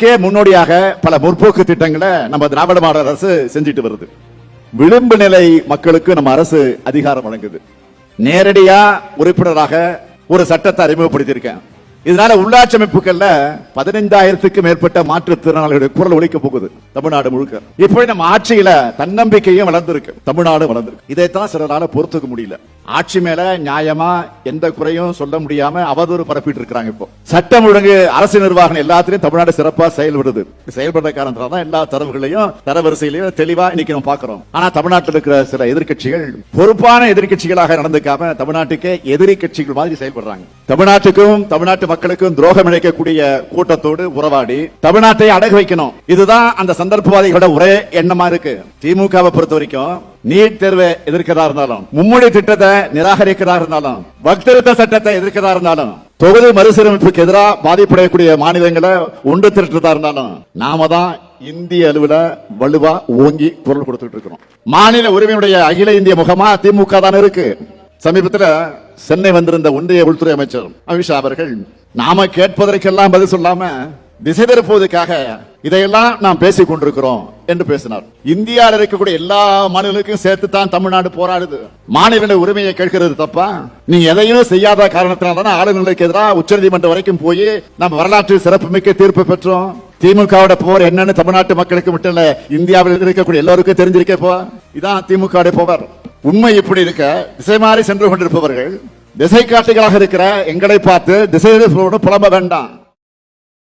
நாட்டுக்கே முன்னோடியாக பல முற்போக்கு திட்டங்களை நம்ம திராவிட மாடல் அரசு செஞ்சுட்டு வருது. விளிம்பு நிலை மக்களுக்கு நம்ம அரசு அதிகாரம் வழங்குது. நேரடியா உறுப்பினராக ஒரு சட்டத்தை அறிமுகப்படுத்தியிருக்கேன். இதனால உள்ளாட்சி அமைப்புகள்ல பதினைந்தாயிரத்துக்கு மேற்பட்ட மாற்றுத்திறனாளிகளுடைய குரல் ஒழிக்க போகுது தமிழ்நாடு முழுக்க. இப்படி நம்ம ஆட்சியில தன்னம்பிக்கையும் வளர்ந்திருக்கு தமிழ்நாடு வளர்ந்திருக்கு. இதைத்தான் சிலரால பொறுத்துக்க முடியல. ஆட்சி மேல நியாயமா எந்த குறையும் சொல்ல முடியாம அவதூறு பரப்பிட்டு இருக்கிறாங்க இப்போ. சட்டம் ஒழுங்கு அரசு நிர்வாகம் எல்லாத்திலையும் தமிழ்நாடு சிறப்பாக செயல்படுது. செயல்படுற காரணத்தால தான் எல்லா தரவுகளையும் தரவரிசையிலையும் தெளிவா இன்னைக்கு நம்ம பாக்குறோம் ஆனா தமிழ்நாட்டில் இருக்கிற சில எதிர்க்கட்சிகள் பொறுப்பான எதிர்க்கட்சிகளாக நடந்துக்காம தமிழ்நாட்டுக்கே எதிரி கட்சிகள் மாதிரி செயல்படுறாங்க. தமிழ்நாட்டுக்கும் தமிழ்நாட்டு மக்களுக்கும் துரோகம் இழைக்கக்கூடிய கூட்டத்தோடு உறவாடி தமிழ்நாட்டை அடகு வைக்கணும். இதுதான் அந்த சந்தர்ப்பவாதிகளோட ஒரே எண்ணமா இருக்கு. திமுகவை பொறுத்த வரைக்கும் நீட் தேர்வை எதிர்க்கிறதா இருந்தாலும் மும்மொழி திட்டத்தை நிராகரிக்கிறதா இருந்தாலும் பக்திருத்த சட்டத்தை எதிர்க்கிறதா இருந்தாலும் தொகுதி மறுசீரமைப்புக்கு எதிராக பாதிப்படையக்கூடிய மாநிலங்களை ஒன்று திரட்டுறதா இருந்தாலும் நாம தான் இந்திய அளவில் வலுவா ஓங்கி குரல் கொடுத்துட்டு இருக்கிறோம். மாநில உரிமையுடைய அகில இந்திய முகமா திமுக தானே இருக்கு. சமீபத்தில் சென்னை வந்திருந்த ஒன்றிய உள்துறை அமைச்சர் அமித்ஷா அவர்கள் நாம கேட்பதற்கெல்லாம் பதில் சொல்லாம திசை திருப்புவதற்காக இதையெல்லாம் நாம் பேசிக் கொண்டிருக்கிறோம். என்று பேசினார். இந்தியாவில் இருக்கக்கூடிய எல்லா மாநிலங்களுக்கும் சேர்த்து தான் தமிழ்நாடு போராடுது. மாநில உரிமையை கேட்கிறது தப்பா? நீ எதையும் செய்யாத காரணத்தினால ஆளுநர்களுக்கு எதிராக உச்சநீதிமன்றம் வரைக்கும் போய் நம்ம வரலாற்று சிறப்புமிக்க தீர்ப்பு பெற்றோம். திமுகவோட போர் என்னன்னு தமிழ்நாட்டு மக்களுக்கு மட்டும் இல்ல இந்தியாவில் இருக்கக்கூடிய எல்லாருக்கும் தெரிஞ்சிருக்கே போ. இதான் திமுக போவர். உண்மை இப்படி இருக்க திசை மாறி சென்று கொண்டிருப்பவர்கள் திசை காட்டிகளாக இருக்கிற எங்களை பார்த்து திசை புலம்ப வேண்டாம்.